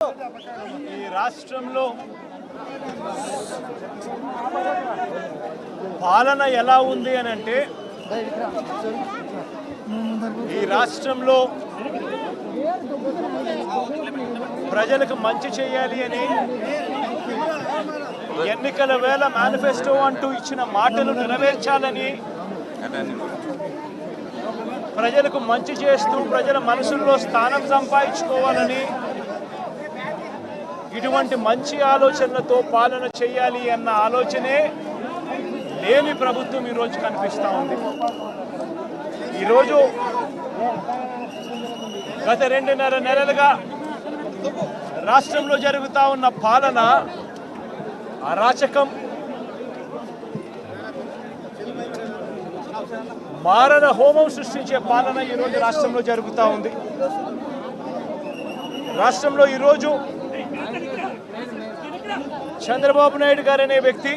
ఈ రాష్ట్రంలో పాలన ఎలా ఉంది అని అంటే ఈ రాష్ట్రంలో ప్రజలకు మంచి చేయాలి అని ఎన్నికల వేళ మేనిఫెస్టో అంటూ ఇచ్చిన మాటలు నెరవేర్చాలని ప్రజలకు మంచి చేస్తూ ప్రజల మనసుల్లో స్థానం సంపాదించుకోవాలని ఇటువంటి మంచి ఆలోచనలతో పాలన చేయాలి అన్న ఆలోచనే లేని ప్రభుత్వం ఈరోజు కనిపిస్తూ ఉంది. ఈరోజు గత రెండున్నర నెలలుగా రాష్ట్రంలో జరుగుతూ ఉన్న పాలన అరాచకం మారణ హోమం సృష్టించే పాలన ఈరోజు రాష్ట్రంలో జరుగుతూ ఉంది. రాష్ట్రంలో ఈరోజు చంద్రబాబు నాయుడు గారు అనే వ్యక్తి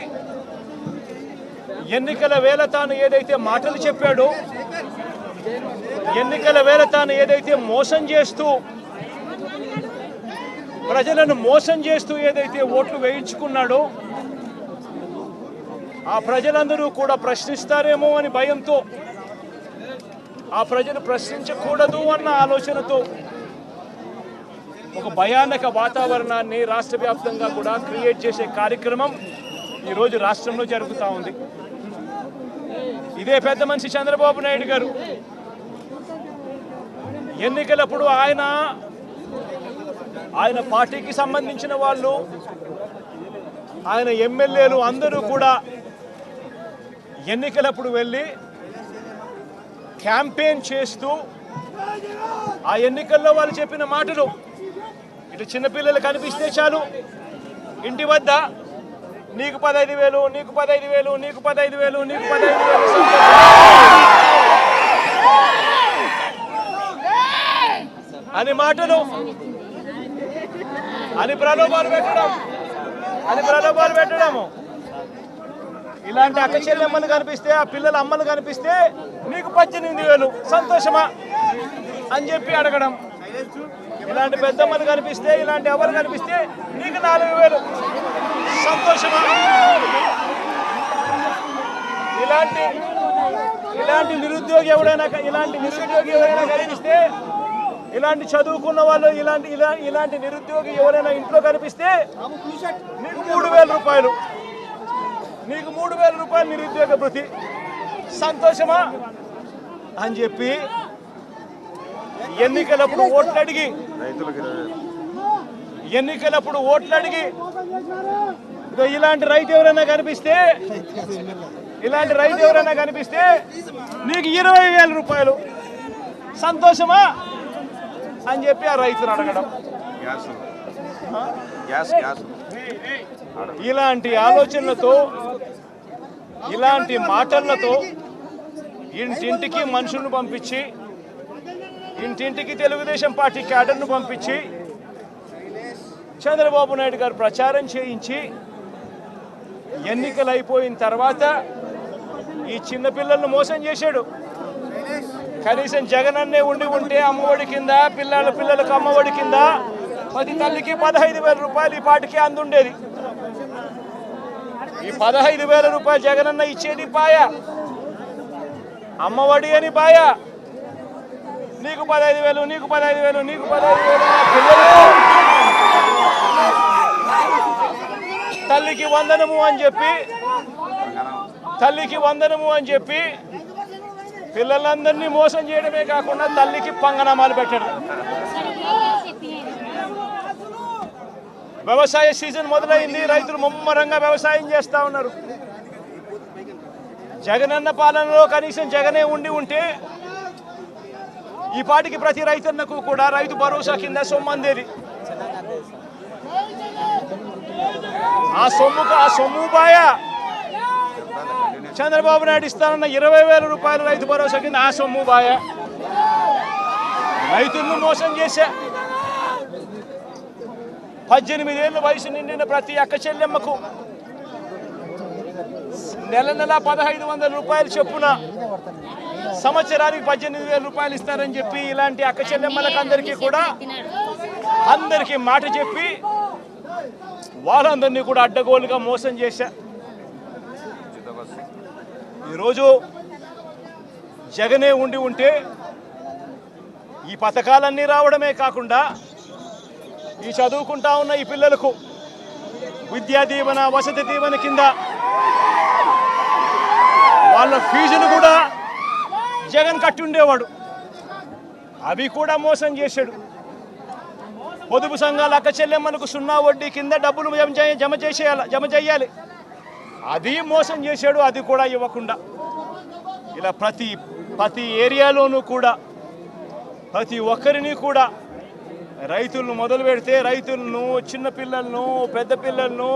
ఎన్నికల వేళ తాను ఏదైతే మాటలు చెప్పాడో ఎన్నికల వేళ తాను ఏదైతే మోసం చేస్తూ ప్రజలను మోసం చేస్తూ ఏదైతే ఓట్లు వేయించుకున్నాడో ఆ ప్రజలందరూ కూడా ప్రశ్నిస్తారేమో అని భయంతో ఆ ప్రజలు ప్రశ్నించకూడదు అన్న ఆలోచనతో ఒక భయానక వాతావరణాన్ని రాష్ట్ర వ్యాప్తంగా కూడా క్రియేట్ చేసే కార్యక్రమం ఈరోజు రాష్ట్రంలో జరుగుతూ ఉంది. ఇదే పెద్ద మనిషి చంద్రబాబు నాయుడు గారు. ఎన్నికలప్పుడు ఆయన ఆయన పార్టీకి సంబంధించిన వాళ్ళు ఆయన ఎమ్మెల్యేలు అందరూ కూడా ఎన్నికలప్పుడు వెళ్ళి క్యాంపెయిన్ చేస్తూ ఆ ఎన్నికల్లో వాళ్ళు చెప్పిన మాటలు ఇటు చిన్నపిల్లలు కనిపిస్తే చాలు. ఇంటి వద్ద నీకు పదహైదు వేలు నీకు పదహైదు వేలు నీకు పదహైదు వేలు నీకు పదహైదు వేలు. అని మాటలు అని ప్రలోభాలు పెట్టడం అని ప్రలోభాలు పెట్టడము ఇలాంటి అక్క చెల్లెమ్మలు కనిపిస్తే ఆ పిల్లల అమ్మలు కనిపిస్తే నీకు పద్దెనిమిది వేలు సంతోషమా అని చెప్పి అడగడం. ఇలాంటి పెద్దమ్మలు కనిపిస్తే ఇలాంటి ఎవరు కనిపిస్తే నీకు నాలుగు వేలు. సంతోషమా? ఇలాంటి ఇలాంటి నిరుద్యోగి ఎవడైనా ఇలాంటి నిరుద్యోగి ఎవరైనా కనిపిస్తే ఇలాంటి చదువుకున్న వాళ్ళు ఇలాంటి ఇలా ఇలాంటి నిరుద్యోగి ఎవరైనా ఇంట్లో కనిపిస్తే నీకు మూడు వేల రూపాయలు. నీకు మూడు వేల రూపాయలు నిరుద్యోగ భృతి సంతోషమా? అని చెప్పి ఎన్నికలప్పుడు ఓట్లు అడిగి ఎన్నికలప్పుడు ఓట్లు అడిగి ఇలాంటి రైతు ఎవరైనా కనిపిస్తే ఇలాంటి రైతు ఎవరైనా కనిపిస్తే నీకు ఇరవై వేల రూపాయలు. సంతోషమా? అని చెప్పి ఆ రైతును అడగడం. గ్యాస్ గ్యాస్ గ్యాస్ ఇలాంటి ఆలోచనలతో ఇలాంటి మాటలతో ఇంటింటికి మనుషులను పంపించి ఇంటింటికి తెలుగుదేశం పార్టీ క్యాడర్ను పంపించి చంద్రబాబు నాయుడు గారు ప్రచారం చేయించి ఎన్నికలు అయిపోయిన తర్వాత ఈ చిన్నపిల్లలను మోసం చేశాడు. కనీసం జగన్ అన్నే ఉండి ఉంటే అమ్మఒడి కింద పిల్లల పిల్లలకు అమ్మఒడి కింద ప్రతి తల్లికి పదహైదు వేల రూపాయలు ఈ పాటికి అందుండేది. ఈ పదహైదు వేల రూపాయలు జగనన్న ఇచ్చేది పాయ. అమ్మఒడి అని పాయ. నీకు పదహైదు వేలు నీకు పదహైదు వేలు నీకు పదహైదు వేలు. తల్లికి వందనము అని చెప్పి తల్లికి వందనము అని చెప్పి పిల్లలందరినీ మోసం చేయడమే కాకుండా తల్లికి పంగనామాలు పెట్టడం. వ్యవసాయ సీజన్ మొదలైంది రైతులు ముమ్మరంగా వ్యవసాయం చేస్తా ఉన్నారు. జగనన్న పాలనలో కనీసం జగనే ఉండి ఉంటే ఈ పాటికి ప్రతి రైతన్నకు కూడా రైతు భరోసా కింద సొమ్ము అందేది ఆ సొమ్ముకు ఆ సొమ్ము బాయ. చంద్రబాబు నాయుడు ఇస్తానన్న ఇరవై వేల రూపాయలు రైతు భరోసా కింద ఆ సొమ్ము బాయ. రైతులను మోసం చేశా? పద్దెనిమిది ఏళ్ళ వయసు నిండిన ప్రతి అక్క చెల్లెమ్మకు నెల నెల పదహైదు వందల రూపాయలు చెప్పున సంవత్సరానికి పద్దెనిమిది వేల రూపాయలు ఇస్తారని చెప్పి ఇలాంటి అక్క చెల్లెమ్మలకు అందరికీ కూడా అందరికీ మాట చెప్పి వాళ్ళందరినీ కూడా అడ్డగోలుగా మోసం చేశా. ఈరోజు జగనే ఉండి ఉంటే ఈ పథకాలన్నీ రావడమే కాకుండా ఈ చదువుకుంటా ఉన్న ఈ పిల్లలకు విద్యా దీవెన వసతి దీవెన కింద వాళ్ళ ఫీజులు కూడా జగన్ కట్టి ఉండేవాడు అవి కూడా మోసం చేశాడు. పొదుపు సంఘాలు అక్క చెల్లెమ్మలకు సున్నా వడ్డీ కింద డబ్బులు జమ జమ చేసేయాలి జమ చేయాలి. అది మోసం చేశాడు అది కూడా ఇవ్వకుండా. ఇలా ప్రతి ప్రతి ఏరియాలోనూ కూడా ప్రతి ఒక్కరిని కూడా రైతులను మొదలు పెడితే రైతులను చిన్నపిల్లలను పెద్ద పిల్లలను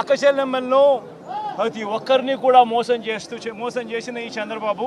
అక్క చెల్లెమ్మలను ప్రతి ఒక్కరిని కూడా మోసం చేస్తూ మోసం చేసిన ఈ చంద్రబాబు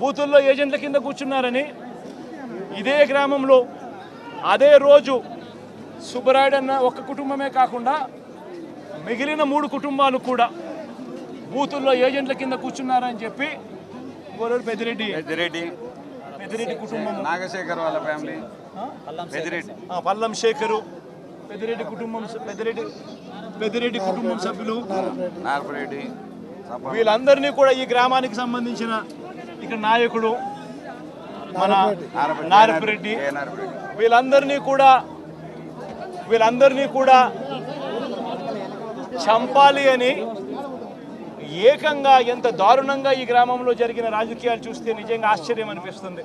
బూతుల్లో ఏజెంట్ల కింద కూర్చున్నారని ఇదే గ్రామంలో అదే రోజు సుబ్బరాయుడు అన్న ఒక కుటుంబమే కాకుండా మిగిలిన మూడు కుటుంబాలు కూడా బూతుల్లో ఏజెంట్ల కింద కూర్చున్నారని చెప్పి గోరూరు పెద్దిరెడ్డి. పెద్దిరెడ్డి. పెద్దిరెడ్డి కుటుంబం. నాగశేఖర్ వాళ్ళ ఫ్యామిలీ. పెద్దిరెడ్డి. పల్లం శేఖరు పెద్దిరెడ్డి కుటుంబం పెద్దిరెడ్డి పెద్దిరెడ్డి కుటుంబం సభ్యులు. నార్పరెడ్డి సప వీళ్ళందరినీ కూడా ఈ గ్రామానికి సంబంధించిన ఇక్కడ నాయకుడు మన నారపరెడ్డి వీళ్ళందరినీ కూడా వీళ్ళందరినీ కూడా చంపాలి అని ఏకంగా ఎంత దారుణంగా ఈ గ్రామంలో జరిగిన రాజకీయాలు చూస్తే నిజంగా ఆశ్చర్యం అనిపిస్తుంది.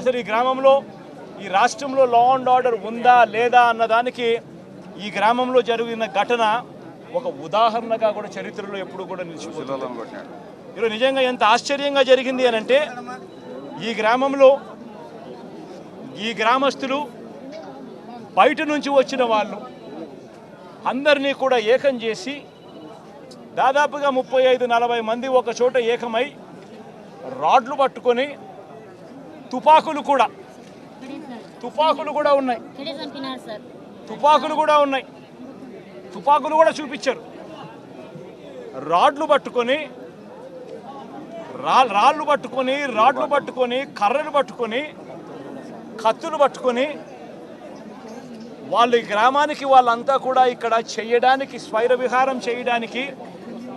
అసలు ఈ గ్రామంలో ఈ రాష్ట్రంలో లా అండ్ ఆర్డర్ ఉందా లేదా అన్నదానికి ఈ గ్రామంలో జరిగిన ఘటన ఒక ఉదాహరణగా కూడా చరిత్రలో ఎప్పుడు కూడా నిలిచిపోతుంది. ఈరోజు నిజంగా ఎంత ఆశ్చర్యంగా జరిగింది అని అంటే ఈ గ్రామంలో ఈ గ్రామస్తులు బయట నుంచి వచ్చిన వాళ్ళు అందరినీ కూడా ఏకం చేసి దాదాపుగా ముప్పై ఐదు నలభై మంది ఒక చోట ఏకమై రాడ్లు పట్టుకొని తుపాకులు కూడా తుపాకులు కూడా ఉన్నాయి. తుపాకులు కూడా ఉన్నాయి. తుపాకులు కూడా చూపించారు. రాడ్లు పట్టుకొని రా రాళ్ళు పట్టుకొని రాడ్లు పట్టుకొని కర్రలు పట్టుకొని కత్తులు పట్టుకొని వాళ్ళు ఈ గ్రామానికి వాళ్ళంతా కూడా ఇక్కడ చేయడానికి స్వైర విహారం చేయడానికి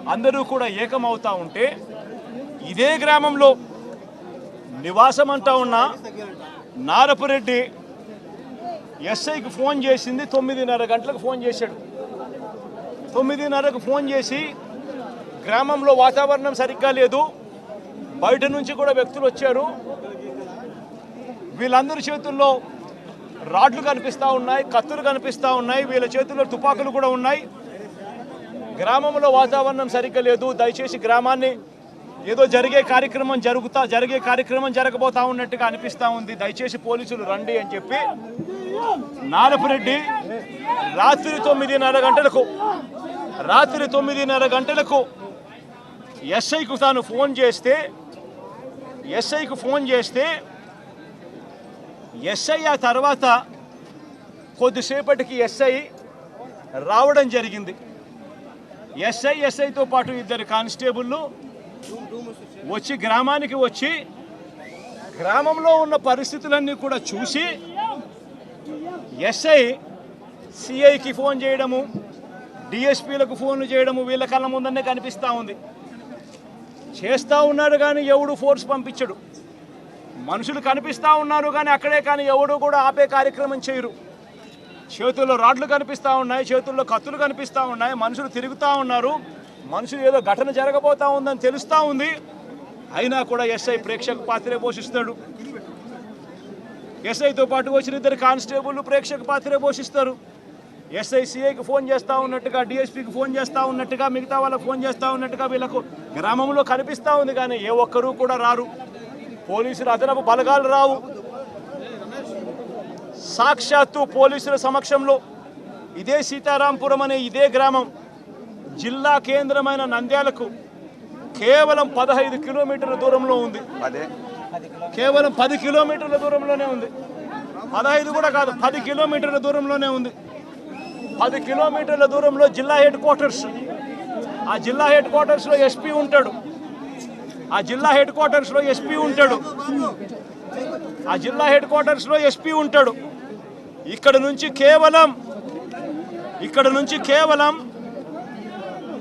అందరూ కూడా ఏకమవుతా ఉంటే ఇదే గ్రామంలో నివాసం అంటా ఉన్న నారపురెడ్డి ఎస్ఐకి ఫోన్ చేసింది తొమ్మిదిన్నర గంటలకు ఫోన్ చేశాడు. తొమ్మిదిన్నరకు ఫోన్ చేసి గ్రామంలో వాతావరణం సరిగ్గా లేదు బయట నుంచి కూడా వ్యక్తులు వచ్చారు. వీళ్ళందరి చేతుల్లో రాడ్లు కనిపిస్తూ ఉన్నాయి కత్తులు కనిపిస్తూ ఉన్నాయి వీళ్ళ చేతుల్లో తుపాకులు కూడా ఉన్నాయి. గ్రామంలో వాతావరణం సరిగ్గా లేదు. దయచేసి గ్రామాన్ని ఏదో జరిగే కార్యక్రమం జరుగుతా జరిగే కార్యక్రమం జరగబోతా ఉన్నట్టుగా అనిపిస్తూ ఉంది. దయచేసి పోలీసులు రండి అని చెప్పి నారపురెడ్డి రాత్రి తొమ్మిదిన్నర గంటలకు రాత్రి తొమ్మిదిన్నర గంటలకు ఎస్ఐకు తాను ఫోన్ చేస్తే ఎస్ఐకు ఫోన్ చేస్తే ఎస్ఐ ఆ తర్వాత కొద్దిసేపటికి ఎస్ఐ రావడం జరిగింది. ఎస్ఐ ఎస్ఐతో పాటు ఇద్దరు కానిస్టేబుళ్ళు వచ్చి గ్రామానికి వచ్చి గ్రామంలో ఉన్న పరిస్థితులన్నీ కూడా చూసి ఎస్ఐ సిఐకి ఫోన్ చేయడము డిఎస్పీలకు ఫోన్లు చేయడము వీళ్ళ కళ్ళ ముందనే కనిపిస్తూ ఉంది. చేస్తూ ఉన్నాడు కానీ ఎవడు ఫోర్స్ పంపించడు. మనుషులు కనిపిస్తూ ఉన్నారు కానీ అక్కడే కానీ ఎవడు కూడా ఆపే కార్యక్రమం చేయరు. చేతుల్లో రాడ్లు కనిపిస్తూ ఉన్నాయి చేతుల్లో కత్తులు కనిపిస్తూ ఉన్నాయి మనుషులు తిరుగుతూ ఉన్నారు. మనుషులు ఏదో ఘటన జరగబోతా ఉందని తెలుస్తూ ఉంది. అయినా కూడా ఎస్ఐ ప్రేక్షక పాత్రే పోషిస్తాడు. ఎస్ఐతో పాటు వచ్చిన ఇద్దరు కానిస్టేబుల్ ప్రేక్షక పాత్రే పోషిస్తారు. ఎస్ఐ సిఐకి ఫోన్ చేస్తూ ఉన్నట్టుగా డిఎస్పీకి ఫోన్ చేస్తూ ఉన్నట్టుగా మిగతా వాళ్ళకి ఫోన్ చేస్తూ ఉన్నట్టుగా వీళ్ళకు గ్రామంలో కనిపిస్తూ ఉంది కానీ ఏ ఒక్కరూ కూడా రారు. పోలీసులు అదనపు బలగాలు రావు. సాక్షాత్తు పోలీసుల సమక్షంలో ఇదే సీతారాంపురం అనే ఇదే గ్రామం జిల్లా కేంద్రమైన నంద్యాలకు కేవలం పదహైదు కిలోమీటర్ల దూరంలో ఉంది. అదే. కేవలం పది కిలోమీటర్ల దూరంలోనే ఉంది. పదహైదు కూడా కాదు పది కిలోమీటర్ల దూరంలోనే ఉంది. పది కిలోమీటర్ల దూరంలో జిల్లా హెడ్ క్వార్టర్స్. ఆ జిల్లా హెడ్ క్వార్టర్స్లో ఎస్పీ ఉంటాడు. ఆ జిల్లా హెడ్ క్వార్టర్స్లో ఎస్పీ ఉంటాడు. ఆ జిల్లా హెడ్ క్వార్టర్స్లో ఎస్పీ ఉంటాడు. ఇక్కడ నుంచి కేవలం ఇక్కడ నుంచి కేవలం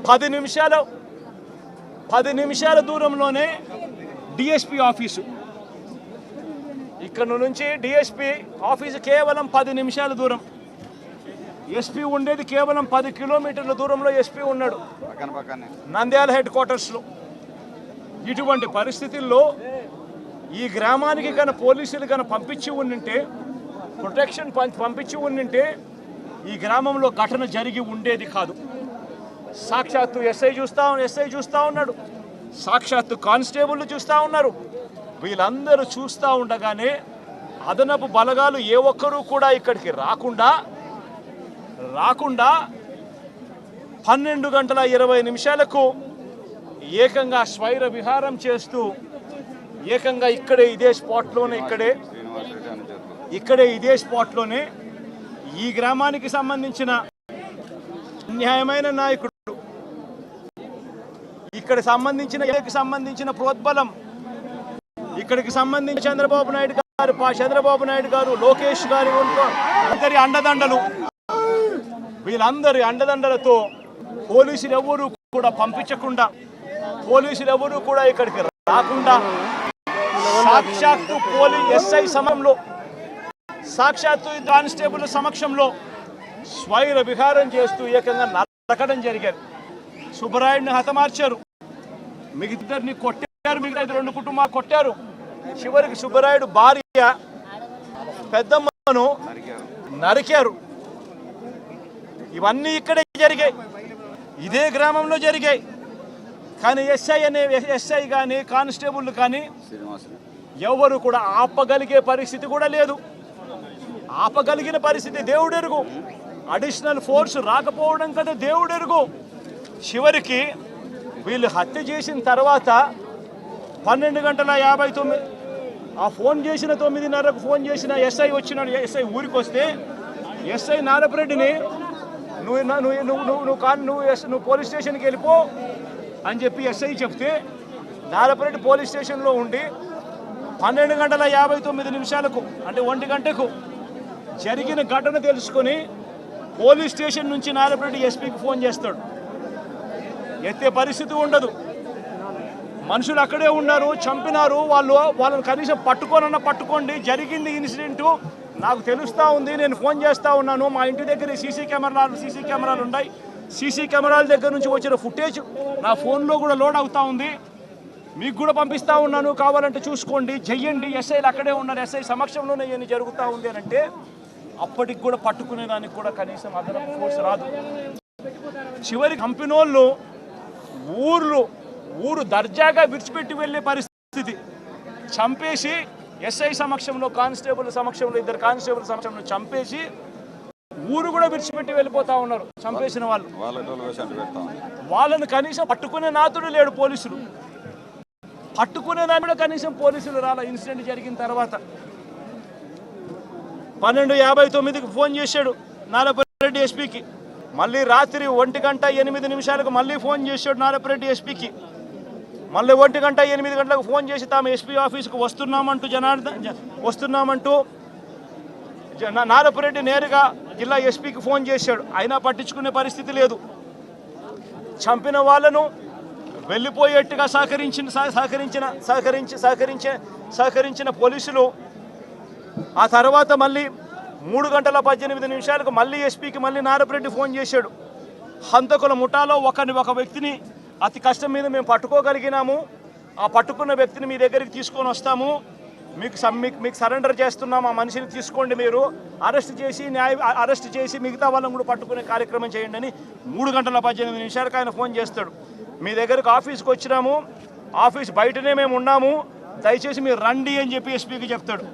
పది నిమిషాలు పది నిమిషాల దూరంలోనే డిఎస్పి ఆఫీసు. ఇక్కడ నుంచి డిఎస్పి ఆఫీసు కేవలం పది నిమిషాల దూరం. ఎస్పీ ఉండేది కేవలం పది కిలోమీటర్ల దూరంలో ఎస్పీ ఉన్నాడు. నంద్యాల హెడ్ క్వార్టర్స్లో. ఇటువంటి పరిస్థితుల్లో ఈ గ్రామానికి కన పోలీసులు కన పంపించి ఉండింటే ప్రొటెక్షన్ పంపించి ఉండింటే ఈ గ్రామంలో ఘటన జరిగి ఉండేది కాదు. సాక్షాత్తు ఎస్ఐ చూస్తా ఎస్ఐ చూస్తా ఉన్నాడు. సాక్షాత్తు కానిస్టేబుల్ చూస్తా ఉన్నారు. వీళ్ళందరూ చూస్తూ ఉండగానే అదనపు బలగాలు ఏ ఒక్కరూ కూడా ఇక్కడికి రాకుండా రాకుండా పన్నెండు గంటల ఇరవై నిమిషాలకు ఏకంగా స్వైర విహారం చేస్తూ ఏకంగా ఇక్కడే ఇదే స్పాట్లోనే ఇక్కడే ఇక్కడే ఇదే స్పాట్లోనే ఈ గ్రామానికి సంబంధించిన న్యాయమైన నాయకుడు ఇక్కడ సంబంధించిన సంబంధించిన ప్రోద్బలం ఇక్కడికి సంబంధించి చంద్రబాబు నాయుడు గారు పా- చంద్రబాబు నాయుడు గారు లోకేష్ గారు అందరి అండదండలు. వీళ్ళందరి అండదండలతో పోలీసులు ఎవరు కూడా పంపించకుండా పోలీసులు ఎవరు కూడా ఇక్కడికి రాకుండా సాక్షాత్తు పోలీస్ ఎస్ఐ సమయంలో సాక్షాత్తు ఈ కానిస్టేబుల్ సమక్షంలో స్వైర విహారం చేస్తూ ఏకంగా నరకడం జరిగారు సుబ్బరాయుడిని హతమార్చారు. మిగిద్దరిని కొట్టారు. మిగతా రెండు కుటుంబాలు కొట్టారు. చివరికి సుబ్బరాయుడు భార్య పెద్దమ్మను నరికారు. ఇవన్నీ ఇక్కడే జరిగాయి. ఇదే గ్రామంలో జరిగాయి. కానీ ఎస్ఐ అనే ఎస్ఐ కానీ కానిస్టేబుల్ కానీ ఎవరు కూడా ఆపగలిగే పరిస్థితి కూడా లేదు. ఆపగలిగిన పరిస్థితి దేవుడెరుగు. అడిషనల్ ఫోర్స్ రాకపోవడం కదా దేవుడెరుగు. చివరికి వీళ్ళు హత్య చేసిన తర్వాత పన్నెండు గంటల యాభై తొమ్మిది ఆ ఫోన్ చేసిన తొమ్మిదిన్నరకు ఫోన్ చేసిన ఎస్ఐ వచ్చినాడు. ఎస్ఐ ఊరికి వస్తే ఎస్ఐ నారపరెడ్డిని నువ్వు నువ్వు నువ్వు నువ్వు నువ్వు కాన్ నువ్వు ఎస్- నువ్వు పోలీస్ స్టేషన్కి వెళ్ళిపో అని చెప్పి ఎస్ఐ చెప్తే నారపరెడ్డి పోలీస్ స్టేషన్లో ఉండి పన్నెండు గంటల యాభై తొమ్మిది నిమిషాలకు అంటే ఒంటి గంటకు జరిగిన ఘటన తెలుసుకొని పోలీస్ స్టేషన్ నుంచి నారపరెడ్డి ఎస్పీకి ఫోన్ చేస్తాడు. ఎత్తే పరిస్థితి ఉండదు. మనుషులు అక్కడే ఉన్నారు చంపినారు వాళ్ళు వాళ్ళని కనీసం పట్టుకోనన్నా పట్టుకోండి జరిగింది ఇన్సిడెంటు నాకు తెలుస్తూ ఉంది నేను ఫోన్ చేస్తూ ఉన్నాను. మా ఇంటి దగ్గర సీసీ కెమెరాలు సీసీ కెమెరాలు ఉన్నాయి. సీసీ కెమెరాల దగ్గర నుంచి వచ్చిన ఫుటేజ్ నా ఫోన్లో కూడా లోడ్ అవుతా ఉంది. మీకు కూడా పంపిస్తా ఉన్నాను. కావాలంటే చూసుకోండి. చెయ్యండి ఎస్ఐలు అక్కడే ఉన్నారు. ఎస్ఐ సమక్షంలోనే ఏమి జరుగుతూ ఉంది అని అంటే అప్పటికి కూడా పట్టుకునే దానికి కూడా కనీసం అదనపు ఫోర్స్ రాదు. చివరి కంపెనోళ్ళు ఊర్లు ఊరు దర్జాగా విడిచిపెట్టి వెళ్ళే పరిస్థితి. చంపేసి ఎస్ఐ సమక్షంలో కానిస్టేబుల్ సమక్షంలో ఇద్దరు కానిస్టేబుల్ సమక్షంలో చంపేసి ఊరు కూడా విడిచిపెట్టి వెళ్ళిపోతా ఉన్నారు. చంపేసిన వాళ్ళు. వాళ్ళని కనీసం పట్టుకునే నాతుడు లేడు పోలీసులు. పట్టుకునే దాన్ని కూడా కనీసం పోలీసులు రాల. ఇన్సిడెంట్ జరిగిన తర్వాత పన్నెండు యాభై తొమ్మిదికి ఫోన్ చేశాడు నారాయణరెడ్డి ఎస్పీకి మళ్ళీ రాత్రి ఒంటి గంట ఎనిమిది నిమిషాలకు మళ్ళీ ఫోన్ చేశాడు నారపరెడ్డి ఎస్పీకి మళ్ళీ ఒంటి గంట ఎనిమిది గంటలకు ఫోన్ చేసి తాము ఎస్పీ ఆఫీస్కి వస్తున్నామంటూ జనార్దన్ జ- వస్తున్నామంటూ నారపురెడ్డి నేరుగా జిల్లా ఎస్పీకి ఫోన్ చేశాడు. అయినా పట్టించుకునే పరిస్థితి లేదు. చంపిన వాళ్ళను వెళ్ళిపోయేట్టుగా సహకరించిన సహ- సహకరించిన సహకరించి సహకరించే సహకరించిన పోలీసులు ఆ తర్వాత మళ్ళీ మూడు గంటల పద్దెనిమిది నిమిషాలకు మళ్ళీ ఎస్పీకి మళ్ళీ నారపురెడ్డి ఫోన్ చేశాడు. హంతకుల ముఠాలో ఒకరిని ఒక వ్యక్తిని అతి కష్టం మీద మేము పట్టుకోగలిగినాము. ఆ పట్టుకున్న వ్యక్తిని మీ దగ్గరికి తీసుకొని వస్తాము. మీకు మీకు మీకు సరెండర్ చేస్తున్నాం. ఆ మనిషిని తీసుకోండి మీరు. అరెస్ట్ చేసి న్యాయ అరెస్ట్ చేసి మిగతా వాళ్ళని కూడా పట్టుకునే కార్యక్రమం చేయండి అని మూడు గంటల పద్దెనిమిది నిమిషాలకు ఆయన ఫోన్ చేస్తాడు. మీ దగ్గరకు ఆఫీస్కి వచ్చినాము. ఆఫీస్ బయటనే మేము ఉన్నాము. దయచేసి మీరు రండి అని చెప్పి ఎస్పీకి చెప్తాడు.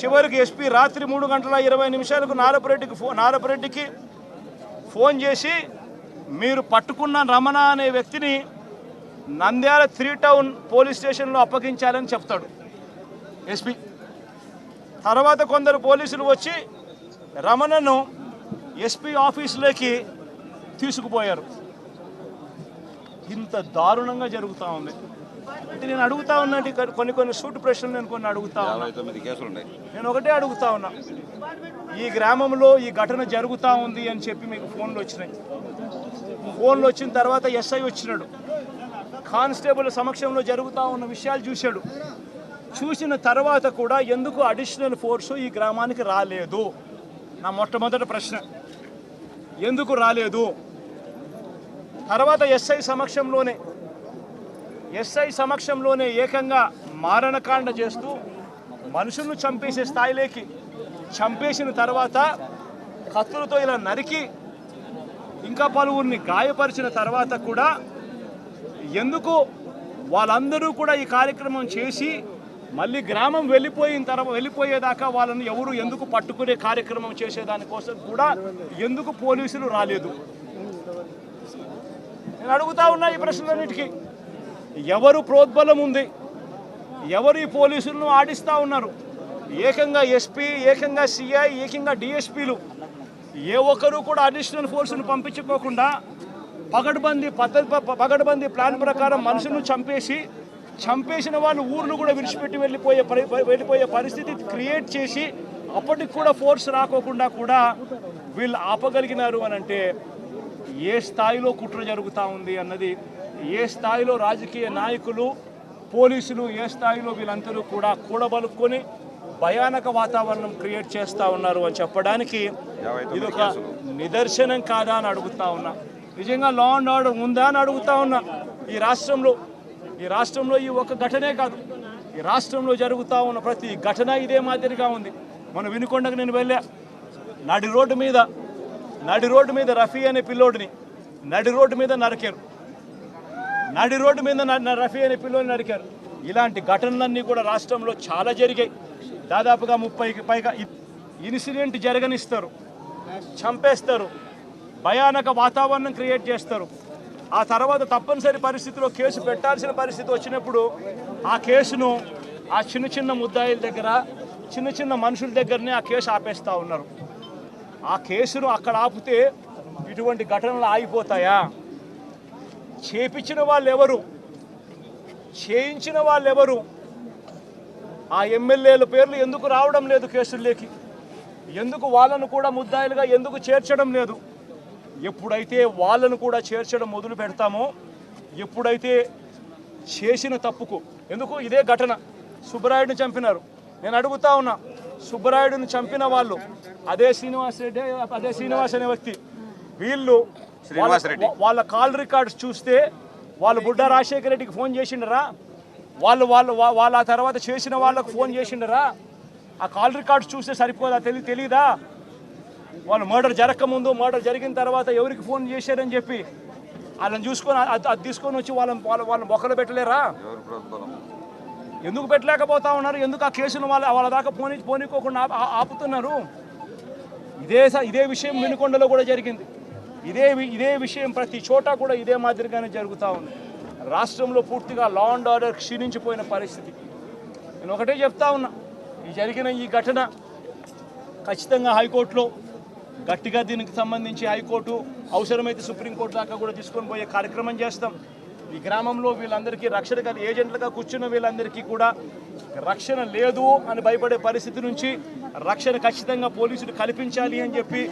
చివరికి ఎస్పీ రాత్రి మూడు గంటల ఇరవై నిమిషాలకు నారపురెడ్డికి ఫో నారపురెడ్డికి ఫోన్ చేసి మీరు పట్టుకున్న రమణ అనే వ్యక్తిని నంద్యాల త్రీ టౌన్ పోలీస్ స్టేషన్లో అప్పగించాలని చెప్తాడు. ఎస్పీ. తర్వాత కొందరు పోలీసులు వచ్చి రమణను ఎస్పీ ఆఫీసులోకి తీసుకుపోయారు. ఇంత దారుణంగా జరుగుతూ ఉంది. అంటే నేను అడుగుతా ఉన్నట్టు కొన్ని కొన్ని సూట్ ప్రశ్నలు నేను కొన్ని అడుగుతా ఉన్నా. నేను ఒకటే అడుగుతా ఉన్నా. ఈ గ్రామంలో ఈ ఘటన జరుగుతూ ఉంది అని చెప్పి మీకు ఫోన్లు వచ్చినాయి. ఫోన్లు వచ్చిన తర్వాత ఎస్ఐ వచ్చినాడు. కానిస్టేబుల్ సమక్షంలో జరుగుతూ ఉన్న విషయాలు చూశాడు. చూసిన తర్వాత కూడా ఎందుకు అడిషనల్ ఫోర్సు ఈ గ్రామానికి రాలేదు? నా మొట్టమొదటి ప్రశ్న. ఎందుకు రాలేదు? తర్వాత ఎస్ఐ సమక్షంలోనే ఎస్ఐ సమక్షంలోనే ఏకంగా మారణకాండ చేస్తూ మనుషులను చంపేసే స్థాయిలోకి చంపేసిన తర్వాత కత్తులతో ఇలా నరికి ఇంకా పలువురిని గాయపరిచిన తర్వాత కూడా ఎందుకు వాళ్ళందరూ కూడా ఈ కార్యక్రమం చేసి మళ్ళీ గ్రామం వెళ్ళిపోయిన తర్వాత వెళ్ళిపోయేదాకా వాళ్ళని ఎవరు ఎందుకు పట్టుకునే కార్యక్రమం చేసేదానికోసం కూడా ఎందుకు పోలీసులు రాలేదు? నేను అడుగుతా ఉన్నా ఈ ప్రశ్నలన్నిటికీ. ఎవరు ప్రోద్బలం ఉంది? ఎవరు ఈ పోలీసులను ఆడిస్తూ ఉన్నారు? ఏకంగా ఎస్పీ ఏకంగా సిఐ ఏకంగా డిఎస్పీలు ఏ ఒక్కరూ కూడా అడిషనల్ ఫోర్స్ను పంపించుకోకుండా పగడ్బందీ పద్ధతి ప- పగడ్బందీ ప్లాన్ ప్రకారం మనుషులను చంపేసి చంపేసిన వాళ్ళు ఊర్లు కూడా విడిచిపెట్టి వెళ్ళిపోయే పరి వెళ్ళిపోయే పరిస్థితి క్రియేట్ చేసి అప్పటికి కూడా ఫోర్స్ రాకోకుండా కూడా వీళ్ళు ఆపగలిగినారు అని అంటే ఏ స్థాయిలో కుట్ర జరుగుతూ ఉంది అన్నది ఏ స్థాయిలో రాజకీయ నాయకులు పోలీసులు ఏ స్థాయిలో వీళ్ళందరూ కూడా కూడబలుక్కొని భయానక వాతావరణం క్రియేట్ చేస్తూ ఉన్నారు అని చెప్పడానికి ఇది ఒక. నిదర్శనం కాదా అని అడుగుతా ఉన్నా. నిజంగా లా అండ్ ఆర్డర్ ఉందా అని అడుగుతా ఉన్నా. ఈ రాష్ట్రంలో ఈ రాష్ట్రంలో ఈ ఒక ఘటనే కాదు. ఈ రాష్ట్రంలో జరుగుతూ ఉన్న ప్రతి ఘటన ఇదే మాదిరిగా ఉంది. మన వినుకొండకు నేను వెళ్ళా. నడి రోడ్డు మీద నడి రోడ్డు మీద రఫీ అనే పిల్లోడిని నడి రోడ్డు మీద నరికారు. నడి రోడ్డు మీద రఫీ అనే పిల్లోని నరికారు. ఇలాంటి ఘటనలన్నీ కూడా రాష్ట్రంలో చాలా జరిగాయి. దాదాపుగా ముప్పైకి పైగా ఇన్సిడెంట్ జరగనిస్తారు. చంపేస్తారు. భయానక వాతావరణం క్రియేట్ చేస్తారు. ఆ తర్వాత తప్పనిసరి పరిస్థితిలో కేసు పెట్టాల్సిన పరిస్థితి వచ్చినప్పుడు ఆ కేసును ఆ చిన్న చిన్న ముద్దాయిల దగ్గర చిన్న చిన్న మనుషుల దగ్గరనే ఆ కేసు ఆపేస్తూ ఉన్నారు. ఆ కేసును అక్కడ ఆపితే ఇటువంటి ఘటనలు ఆగిపోతాయా? చేపించిన వాళ్ళు ఎవరు చేయించిన వాళ్ళు ఎవరు ఆ ఎమ్మెల్యేల పేర్లు ఎందుకు రావడం లేదు కేసుల్లోకి ఎందుకు వాళ్ళను కూడా ముద్దాయిలుగా ఎందుకు చేర్చడం లేదు? ఎప్పుడైతే వాళ్ళను కూడా చేర్చడం మొదలు పెడతామో ఎప్పుడైతే చేసిన తప్పుకు ఎందుకు ఇదే ఘటన? సుబ్బరాయుడిని చంపినారు. నేను అడుగుతా ఉన్నా సుబ్బరాయుడిని చంపిన వాళ్ళు అదే శ్రీనివాస్ రెడ్డి అదే శ్రీనివాస్ అనే వ్యక్తి. వీళ్ళు శ్రీనివాస్ రెడ్డి. వాళ్ళ- వాళ్ళ కాల్ రికార్డ్స్ చూస్తే వాళ్ళు బుడ్డ రాజశేఖర రెడ్డికి ఫోన్ చేసిండరా? వాళ్ళు వాళ్ళు వాళ్ళ ఆ తర్వాత చేసిన వాళ్ళకు ఫోన్ చేసిండరా? ఆ కాల్ రికార్డ్స్ చూస్తే సరిపోదా? తెలి తెలీదా? వాళ్ళు మర్డర్ జరగకముందు మర్డర్ జరిగిన తర్వాత ఎవరికి ఫోన్ చేశారని చెప్పి వాళ్ళని చూసుకొని అది అది తీసుకొని వచ్చి వాళ్ళని వాళ్ళ వాళ్ళని బొక్కలు పెట్టలేరా? ఎందుకు పెట్టలేకపోతా ఉన్నారు? ఎందుకు ఆ కేసును వాళ్ళ వాళ్ళ దాకా పోనీ పోనీకోకుండా ఆపుతున్నారు? ఇదే స- ఇదే విషయం వినుకొండలో కూడా జరిగింది. ఇదే వి- ఇదే విషయం ప్రతి చోట కూడా ఇదే మాదిరిగానే జరుగుతూ ఉంది. రాష్ట్రంలో పూర్తిగా లా అండ్ ఆర్డర్ క్షీణించిపోయిన పరిస్థితి. నేను ఒకటే చెప్తా ఉన్నా ఈ జరిగిన ఈ ఘటన ఖచ్చితంగా హైకోర్టులో గట్టిగా దీనికి సంబంధించి హైకోర్టు అవసరమైతే సుప్రీంకోర్టు దాకా కూడా తీసుకొని పోయే కార్యక్రమం చేస్తాం. ఈ గ్రామంలో వీళ్ళందరికీ రక్షణ కానీ ఏజెంట్లుగా కూర్చున్న వీళ్ళందరికీ కూడా రక్షణ లేదు అని భయపడే పరిస్థితి నుంచి రక్షణ ఖచ్చితంగా పోలీసులు కల్పించాలి అని చెప్పి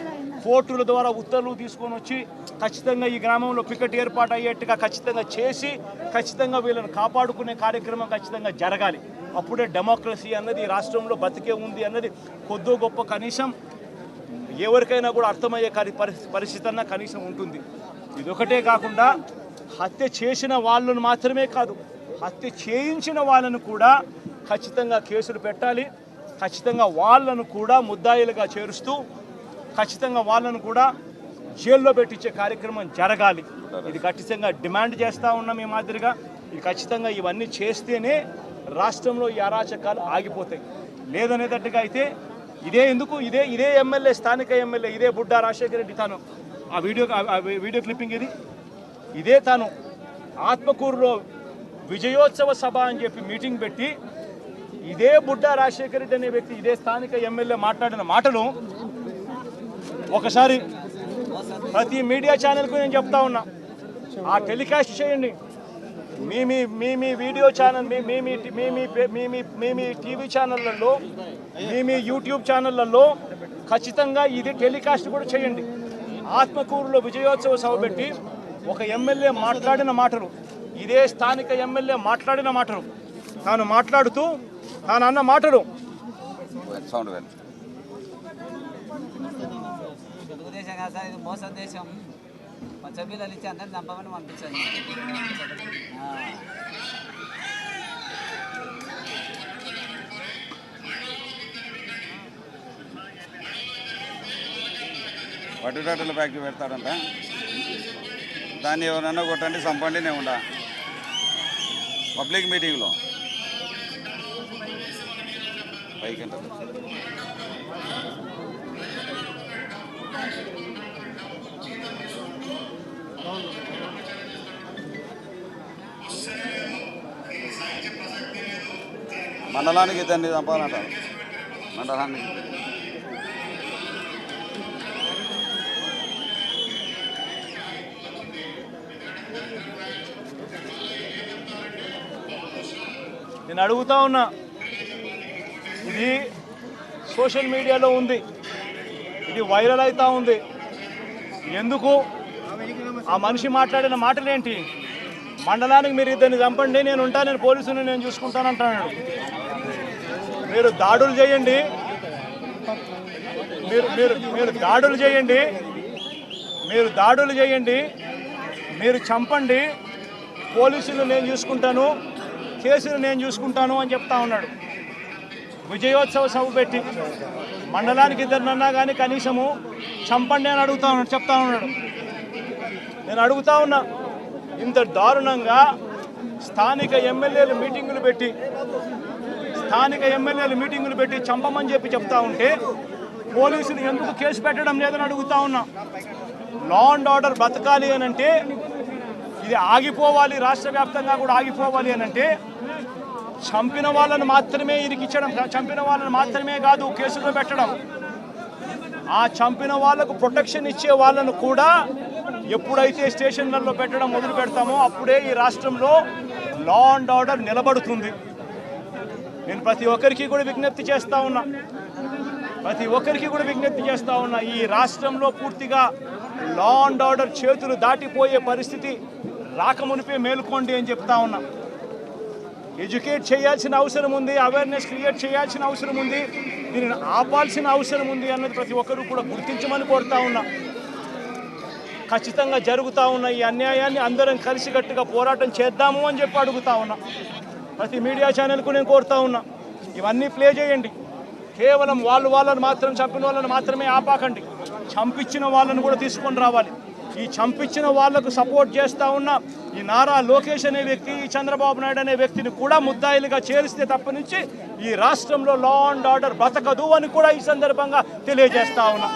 కోర్టుల ద్వారా ఉత్తర్వులు తీసుకొని వచ్చి ఖచ్చితంగా ఈ గ్రామంలో పికెట్ ఏర్పాటు అయ్యేట్టుగా ఖచ్చితంగా చేసి ఖచ్చితంగా వీళ్ళని కాపాడుకునే కార్యక్రమం ఖచ్చితంగా జరగాలి. అప్పుడే డెమోక్రసీ అన్నది ఈ రాష్ట్రంలో బతికే ఉంది అన్నది కొద్దో గొప్ప కనీసం ఎవరికైనా కూడా అర్థమయ్యే పరిస్థితి పరిస్థితి అన్న కనీసం ఉంటుంది. ఇదొకటే కాకుండా హత్య చేసిన వాళ్ళను మాత్రమే కాదు హత్య చేయించిన వాళ్ళను కూడా ఖచ్చితంగా కేసులు పెట్టాలి. ఖచ్చితంగా వాళ్ళను కూడా ముద్దాయిలుగా చేరుస్తూ ఖచ్చితంగా వాళ్ళను కూడా జైల్లో పెట్టించే కార్యక్రమం జరగాలి. ఇది ఖచ్చితంగా డిమాండ్ చేస్తూ ఉన్నాం ఈ మాదిరిగా. ఇది ఖచ్చితంగా ఇవన్నీ చేస్తేనే రాష్ట్రంలో ఈ అరాచకాలు ఆగిపోతాయి. లేదనేటట్టుగా అయితే ఇదే ఎందుకు? ఇదే ఇదే ఎమ్మెల్యే స్థానిక ఎమ్మెల్యే ఇదే బుడ్డా రాజశేఖర రెడ్డి తాను. ఆ వీడియో వీడియో క్లిప్పింగ్ ఇది ఇదే తాను. ఆత్మకూరులో విజయోత్సవ సభ అని చెప్పి మీటింగ్ పెట్టి ఇదే బుడ్డా రాజశేఖర రెడ్డి అనే వ్యక్తి ఇదే స్థానిక ఎమ్మెల్యే మాట్లాడిన మాటలు ఒకసారి ప్రతి మీడియా ఛానల్కు నేను చెప్తా ఉన్నా. ఆ టెలికాస్ట్ చేయండి. మీ మీ మీ మీ వీడియో ఛానల్ మీ మీ మీ మీ మీ మీ మీ టీవీ ఛానళ్ళల్లో మీ మీ యూట్యూబ్ ఛానళ్ళల్లో ఖచ్చితంగా ఇది టెలికాస్ట్ కూడా చేయండి. ఆత్మకూరులో విజయోత్సవ సభ పెట్టి ఒక ఎమ్మెల్యే మాట్లాడిన మాటలు. ఇదే స్థానిక ఎమ్మెల్యే మాట్లాడిన మాటలు. తాను మాట్లాడుతూ తాను అన్న మాటలు సౌండ్ వెళ్ళి తెలుగుదేశం కాదు సార్ ఇది మోసం దేశం. పచ్చ పిల్లలు ఇచ్చి అందరిని చంపమని పంపించాను ఆ. వడ్డీటాటల ఫ్యాక్టరీ పెడతాడంట. దాన్ని ఎవరన్నా కొట్టండి చంపండి నేను ఉండా. పబ్లిక్ మీటింగ్లో. పైకి మండలానికి ఇద్దరిని చంపాలంటారు మండలానికి. నేను అడుగుతా ఉన్నా. ఇది సోషల్ మీడియాలో ఉంది. ఇది వైరల్ అవుతూ ఉంది. ఎందుకు? ఆ మనిషి మాట్లాడిన మాటలేంటి? మండలానికి మీరు ఇద్దరిని చంపండి నేను ఉంటా నేను పోలీసుని నేను చూసుకుంటానంటున్నాడు మీరు దాడులు చేయండి. మీరు మీరు మీరు దాడులు చేయండి. మీరు దాడులు చేయండి. మీరు చంపండి. పోలీసులు నేను చూసుకుంటాను కేసులు నేను చూసుకుంటాను అని చెప్తా ఉన్నాడు. విజయోత్సవ సభ పెట్టి మండలానికి ఇద్దరినన్నా కానీ కనీసము చంపండి అని అడుగుతా ఉన్నాడు చెప్తా ఉన్నాడు. నేను అడుగుతా ఉన్నా ఇంత దారుణంగా స్థానిక ఎమ్మెల్యేలు మీటింగులు పెట్టి స్థానిక ఎమ్మెల్యేలు మీటింగులు పెట్టి చంపమని చెప్పి చెప్తా ఉంటే పోలీసులు ఎందుకు కేసు పెట్టడం లేదని అడుగుతా ఉన్నా. లా అండ్ ఆర్డర్ బతకాలి అని అంటే ఇది ఆగిపోవాలి రాష్ట్ర వ్యాప్తంగా కూడా ఆగిపోవాలి అని అంటే చంపిన వాళ్ళని మాత్రమే ఇరికిచ్చడం చంపిన వాళ్ళని మాత్రమే కాదు కేసులో పెట్టడం. ఆ చంపిన వాళ్ళకు ప్రొటెక్షన్ ఇచ్చే వాళ్ళను కూడా ఎప్పుడైతే స్టేషన్లలో పెట్టడం మొదలు పెడతామో అప్పుడే ఈ రాష్ట్రంలో లా అండ్ ఆర్డర్ నిలబడుతుంది. నేను ప్రతి ఒక్కరికి కూడా విజ్ఞప్తి చేస్తా ఉన్నా. ప్రతి ఒక్కరికి కూడా విజ్ఞప్తి చేస్తా ఉన్నా ఈ రాష్ట్రంలో పూర్తిగా లా అండ్ ఆర్డర్ చేతులు దాటిపోయే పరిస్థితి రాకమునిపే మేలుకోండి అని చెప్తా ఉన్నా. ఎడ్యుకేట్ చేయాల్సిన అవసరం ఉంది అవేర్నెస్ క్రియేట్ చేయాల్సిన అవసరం ఉంది. దీనిని ఆపాల్సిన అవసరం ఉంది అన్నది ప్రతి ఒక్కరూ కూడా గుర్తించమని కోరుతా ఉన్నా. ఖచ్చితంగా జరుగుతూ ఉన్న ఈ అన్యాయాన్ని అందరం కలిసికట్టుగా పోరాటం చేద్దాము అని చెప్పి అడుగుతా ఉన్నా. ప్రతి మీడియా ఛానల్కు నేను కోరుతా ఉన్నా. ఇవన్నీ ప్లే చేయండి. కేవలం వాళ్ళు వాళ్ళని మాత్రం చంపిన వాళ్ళని మాత్రమే ఆపాకండి. చంపించిన వాళ్ళని కూడా తీసుకొని రావాలి. ఈ చంపించిన వాళ్ళకు సపోర్ట్ చేస్తా ఉన్న ఈ నారా లోకేష్ అనే వ్యక్తి ఈ చంద్రబాబు నాయుడు అనే వ్యక్తిని కూడా ముద్దాయిలుగా చేరిస్తే తప్ప నుంచి ఈ రాష్ట్రంలో లా అండ్ ఆర్డర్ బతకదు అని కూడా ఈ సందర్భంగా తెలియజేస్తా ఉన్నా.